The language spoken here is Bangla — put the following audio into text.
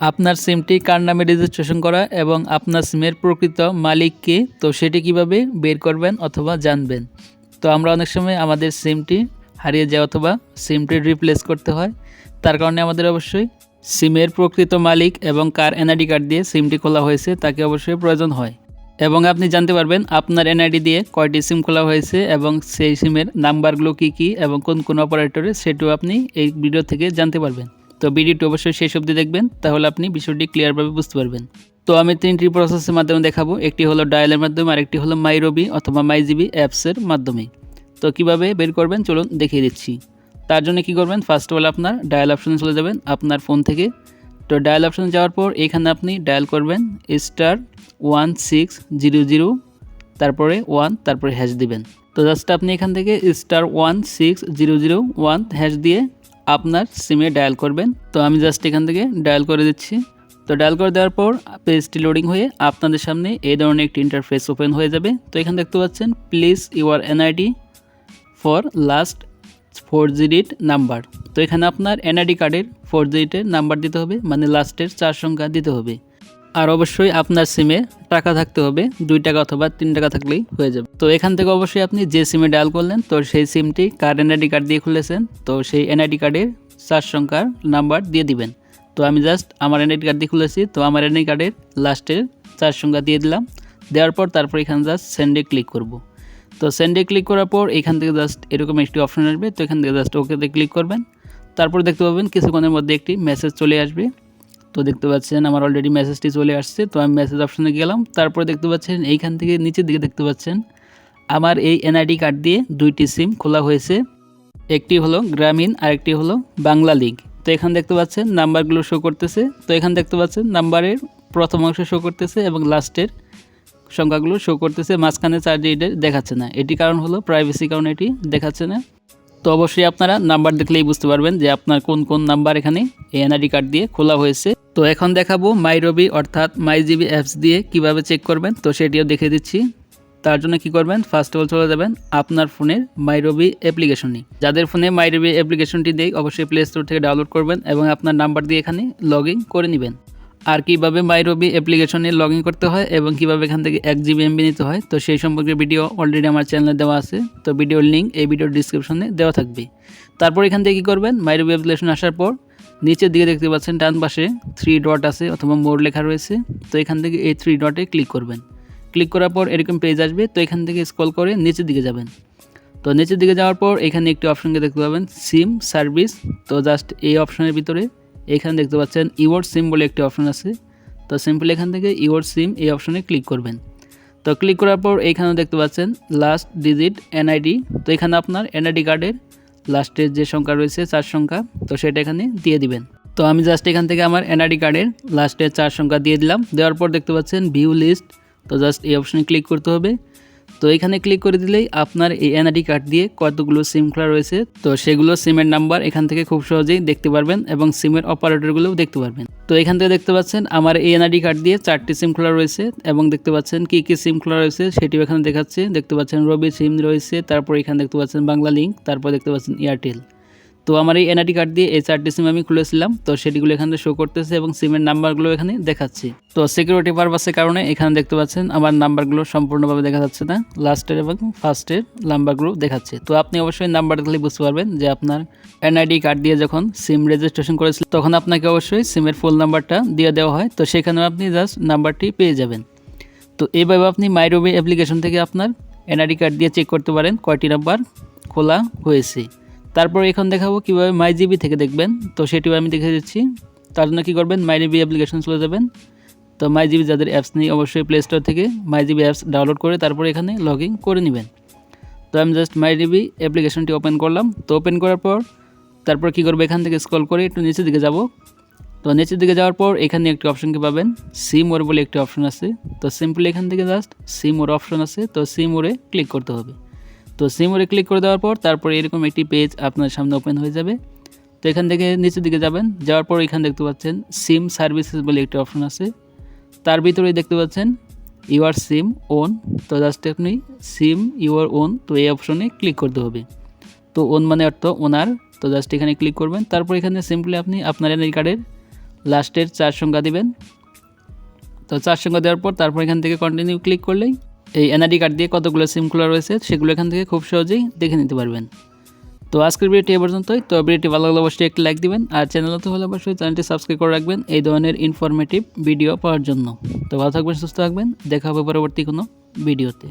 আপনার সিমটি কার নামে রেজিস্ট্রেশন করা এবং আপনার সিমের প্রকৃত মালিক কে? তো সেটি কীভাবে বের করবেন অথবা জানবেন? তো আমরা অনেক সময় আমাদের সিমটি হারিয়ে যায় অথবা সিমটি রিপ্লেস করতে হয়। তার কারণে আমাদের অবশ্যই সিমের প্রকৃত মালিক এবং কার এনআইডি কার্ড দিয়ে সিমটি খোলা হয়েছে, তাকে অবশ্যই প্রয়োজন হয়। এবং আপনি জানতে পারবেন আপনার এনআইডি দিয়ে কয়টি সিম খোলা হয়েছে এবং সেই সিমের নাম্বারগুলো কী কী এবং কোন কোন অপারেটরে সেটিও আপনি এই ভিডিও থেকে জানতে পারবেন। তো ভিডিওটি অবশ্যই শেষ অবধি দেখবেন, তাহলে আপনি বিষয়টি ক্লিয়ারভাবে বুঝতে পারবেন। তো আমি তিনটি প্রসেসের মাধ্যমে দেখাবো, একটি হলো ডায়ালের মাধ্যমে, আরেকটি হলো মাইরবি অথবা মাইজিবি অ্যাপসের মাধ্যমে। তো কীভাবে বের করবেন, চলুন দেখিয়ে দিচ্ছি। তার জন্য কি করবেন ফার্স্ট অফ অল আপনার ডায়াল অপশনে চলে যাবেন, আপনার ফোন থেকে। তো ডায়াল অপশনে যাওয়ার পর এখানে আপনি ডায়াল করবেন star one six zero zero তারপরে ওয়ান তারপরে হ্যাশ দিবেন। তো জাস্ট আপনি এখান থেকে star one six zero zero one hash দিয়ে আপনার সিমে ডায়াল করবেন। তো আমি জাস্ট এখান থেকে ডায়াল করে দিচ্ছি। তো ডায়াল করে দেওয়ার পর পেজটি লোডিং হয়ে আপনাদের সামনে এই ধরনের একটি ইন্টারফেস ওপেন হয়ে যাবে। তো এখানে দেখতে পাচ্ছেন please your NID for last four digit number তো এখানে আপনার এনআইডি কার্ডের ফোর ডিজিটের নাম্বার দিতে হবে মানে লাস্টের চার সংখ্যা দিতে হবে। আর অবশ্যই আপনার সিমে টাকা থাকতে হবে, দুই টাকা অথবা তিন টাকা থাকলেই হয়ে যাবে। তো এখান থেকে অবশ্যই আপনি যে সিমে ডায়াল করলেন, তো সেই সিমটি কার এনআইডি কার্ড দিয়ে খুলেছেন, তো সেই এনআইডি কার্ডের চার সংখ্যার নাম্বার দিয়ে দিবেন। তো আমি জাস্ট আমার এনআইডি কার্ড দিয়ে খুলেছি, তো আমার এনআইডি কার্ডের লাস্টের চার সংখ্যা দিয়ে দিলাম। দেওয়ার পর তারপর এখানে জাস্ট সেন্ডে ক্লিক করব। তো সেন্ডে ক্লিক করার পর এখান থেকে জাস্ট এরকম একটি অপশন আসবে, তো এখান থেকে জাস্ট ওকেতে ক্লিক করবেন। তারপর দেখতে পাবেন কিছুক্ষণের মধ্যে একটি মেসেজ চলে আসবে। তো দেখতে পাচ্ছেন আমার অলরেডি মেসেজটি চলে আসছে, তো আমি মেসেজ অপশানে গেলাম। তারপরে দেখতে পাচ্ছেন এইখান থেকে নিচের দিকে দেখতে পাচ্ছেন, আমার এই এনআইডি কার্ড দিয়ে দুইটি সিম খোলা হয়েছে। একটি হলো গ্রামীণ, আরেকটি হলো বাংলা লিগ। তো এখানে দেখতে পাচ্ছেন নাম্বারগুলো শো করতেছে। তো এখানে দেখতে পাচ্ছেন নাম্বারের প্রথম অংশ শো করতেছে এবং লাস্টের সংখ্যাগুলো শো করতেছে, মাঝখানে চার ডিজিটের দেখাচ্ছে না। এটি কারণ হলো প্রাইভেসি কারণে এটি দেখাচ্ছে না। তো অবশ্যই আপনারা নাম্বার দেখলেই বুঝতে পারবেন যে আপনার কোন কোন নাম্বার এখানে এনআইডি কার্ড দিয়ে খোলা হয়েছে। তো এখন দেখাবো মাইরবি অর্থাৎ মাইজিবি অ্যাপস দিয়ে কীভাবে চেক করবেন। তো সেটিও দেখে দিচ্ছি। তার জন্য কি করবেন? ফার্স্ট অল চলে যাবেন আপনার ফোনের মাইরবি অ্যাপ্লিকেশনে যাদের ফোনে মাইরবি অ্যাপ্লিকেশনটি দিয়ে অবশ্যই প্লে স্টোর থেকে ডাউনলোড করবেন এবং আপনার নাম্বার দিয়ে এখানে লগ করে নেবেন। আর কীভাবে মাইরবি অ্যাপ্লিকেশনে লগ করতে হয় এবং কীভাবে এখান থেকে এক জিবি এমবি নিতে হয়, তো সেই সম্পর্কে ভিডিও অলরেডি আমার চ্যানেলে দেওয়া আছে। তো ভিডিওর লিঙ্ক এই ভিডিওর ডিসক্রিপশনে দেওয়া থাকবে। তারপর এখান থেকে কী করবেন? মাইরবি অ্যাপ্লিকেশন আসার পর নিচের দিকে দেখতে পাচ্ছেন, ডান পাশে থ্রি ডট আছে অথবা মোর লেখা রয়েছে। তো এখান থেকে এই থ্রি ডটে ক্লিক করবেন। ক্লিক করার পর এরকম পেজ আসবে, তো এখান থেকে স্ক্রল করে নিচের দিকে যাবেন। তো নিচের দিকে যাওয়ার পর এখানে একটি অপশনকে দেখতে পাবেন সিম সার্ভিস তো জাস্ট এই অপশনের ভিতরে এখানে দেখতে পাচ্ছেন, ইওয়ার্ড সিম বলে একটি অপশন আছে। তো সিম্পলি এখান থেকে ইওয়ার্ড সিম এই অপশনে ক্লিক করবেন। তো ক্লিক করার পর এইখানেও দেখতে পাচ্ছেন লাস্ট ডিজিট এনআইডি তো এখানে আপনার এনআইডি কার্ডের লাস্টের যে সংখ্যা রয়েছে চার সংখ্যা, তো সেটা এখানে দিয়ে দিবেন। তো আমি জাস্ট এখান থেকে আমার এনআরডি কার্ডের লাস্টের চার সংখ্যা দিয়ে দিলাম। দেওয়ার পর দেখতে পাচ্ছেন ভিউ লিস্ট তো জাস্ট এই অপশনে ক্লিক করতে হবে। তো এখানে ক্লিক করে দিলেই আপনার এই এনআরডি কার্ড দিয়ে কতগুলো সিম খোলা রয়েছে, তো সেগুলো সিমের নাম্বার এখান থেকে খুব সহজেই দেখতে পারবেন এবং সিমের অপারেটরগুলোও দেখতে পারবেন। তো এখান থেকে দেখতে পাচ্ছেন আমার এই এনআইডি কার্ড দিয়ে চারটি সিম খোলা রয়েছে এবং দেখতে পাচ্ছেন কী কী সিম খোলা রয়েছে সেটিও এখানে দেখাচ্ছে। দেখতে পাচ্ছেন রবি সিম রয়েছে, তারপর এখানে দেখতে পাচ্ছেন বাংলা লিঙ্ক, তারপর দেখতে পাচ্ছেন এয়ারটেল তো আমার এই এনআইডি কার্ড দিয়ে এই চারটি সিম আমি খুলেছিলাম, তো সেটিগুলো এখানে শো করতেছে এবং সিমের নাম্বারগুলো এখানে দেখাচ্ছে। তো সিকিউরিটি পারপাসের কারণে এখানে দেখতে পাচ্ছেন, আমার নাম্বারগুলো সম্পূর্ণভাবে দেখা যাচ্ছে না লাস্টের এবং ফার্স্টের নাম্বারগুলো দেখাচ্ছে। তো আপনি অবশ্যই নাম্বার দেখলে বুঝতে পারবেন যে আপনার এনআইডি কার্ড দিয়ে যখন সিম রেজিস্ট্রেশন করেছিলেন তখন আপনাকে অবশ্যই সিমের ফুল নাম্বারটা দিয়ে দেওয়া হয়, তো সেখানেও আপনি জাস্ট নাম্বারটি পেয়ে যাবেন। তো এইভাবে আপনি মাইরোবি অ্যাপ্লিকেশন থেকে আপনার এনআইডি কার্ড দিয়ে চেক করতে পারেন, কয়টি নাম্বার খোলা হয়েছে। তারপর এখন দেখাবো কীভাবে মাই জিবি থেকে দেখবেন। তো সেটিও আমি দেখে দিচ্ছি। তার জন্য কী করবেন? মাই জিবি অ্যাপ্লিকেশন চলে যাবেন। তো মাই জিবি যাদের অ্যাপস নেই, অবশ্যই প্লে স্টোর থেকে মাই জিবি অ্যাপস ডাউনলোড করে তারপর এখানে লগ ইন করে নেবেন। তো আমি জাস্ট মাই জিবি অ্যাপ্লিকেশনটি ওপেন করলাম। তো ওপেন করার পর তারপর কী করব? এখান থেকে স্ক্রল করে একটু নিচের দিকে যাব। তো নিচের দিকে যাওয়ার পর এখানে একটি অপশনকে পাবেন? সিম ওর বলে একটি অপশন আছে। তো সিম্পলি এখান থেকে জাস্ট সিম ওর অপশন আছে। তো সিম ওরে ক্লিক করতে হবে। তো সিমোরে ক্লিক করে দেওয়ার পর তারপর এরকম একটি পেজ আপনার সামনে ওপেন হয়ে যাবে। তো এখান থেকে নিচের দিকে যাবেন, যাওয়ার পর এখানে দেখতে পাচ্ছেন সিম সার্ভিসেস বলে একটি অপশন আছে। তার ভিতরেই দেখতে পাচ্ছেন ইউর সিম ওন তো জাস্ট আপনি সিম ইউর ওন তো এই অপশনে ক্লিক করতে হবে। তো ওন মানে অর্থ ওনার তো জাস্ট এখানে ক্লিক করবেন। তারপর এখানে সিম্পলি আপনি আপনার এনআই কার্ডের লাস্টের চার সংখ্যা দিবেন। তো চার সংখ্যা দেওয়ার পর তারপর এখান থেকে কন্টিনিউ ক্লিক করলেই এই এনআইডি কার্ড দিয়ে কতগুলো সিম খোলা রয়েছে সেগুলো এখান থেকে খুব সহজেই দেখে নিতে পারবেন। তো আজকের ভিডিওটি এ পর্যন্তই। তো ভিডিওটি ভালো লাগলে অবশ্যই একটি লাইক দিবেন আর চ্যানেল তো হলে অবশ্যই চ্যানেলটি সাবস্ক্রাইব করে রাখবেন এই ধরনের ইনফরমেটিভ ভিডিও পাওয়ার জন্য। তো ভালো থাকবেন, সুস্থ থাকবেন। দেখা হবে পরবর্তী কোনো ভিডিওতে।